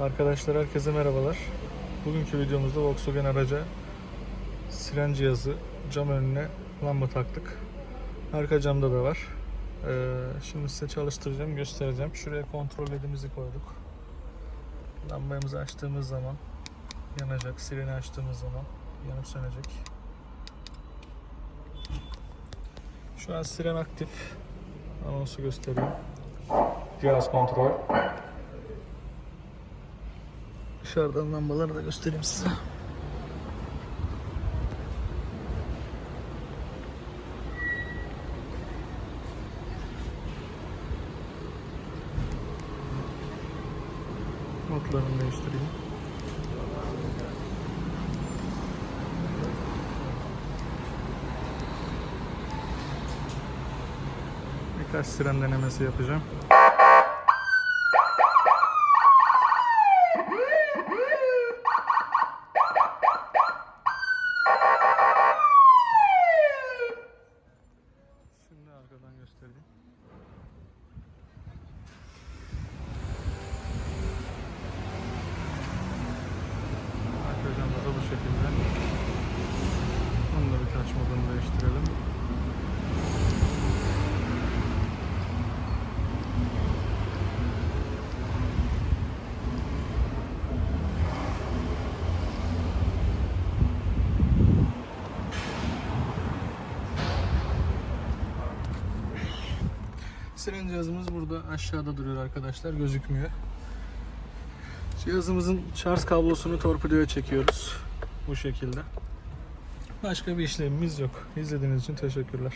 Arkadaşlar herkese merhabalar. Bugünkü videomuzda Volkswagen araca siren cihazı cam önüne lamba taktık. Arka camda da var. Ee, şimdi size çalıştıracağım, göstereceğim. Şuraya kontrol ledimizi koyduk. Lambayımızı açtığımız zaman yanacak. Sireni açtığımız zaman yanıp sönecek. Şu an siren aktif. Anonsu gösteriyor. Cihaz kontrol. Dışarıdan lambaları da göstereyim size. Modlarını değiştireyim. Birkaç siren denemesi yapacağım. Şimdi arkadan göstereyim. Arka camda da bu şekilde. Onu da birkaç modunu değiştirelim. Siren cihazımız burada aşağıda duruyor arkadaşlar gözükmüyor. Cihazımızın şarj kablosunu torpidoya çekiyoruz bu şekilde. Başka bir işlemimiz yok. İzlediğiniz için teşekkürler.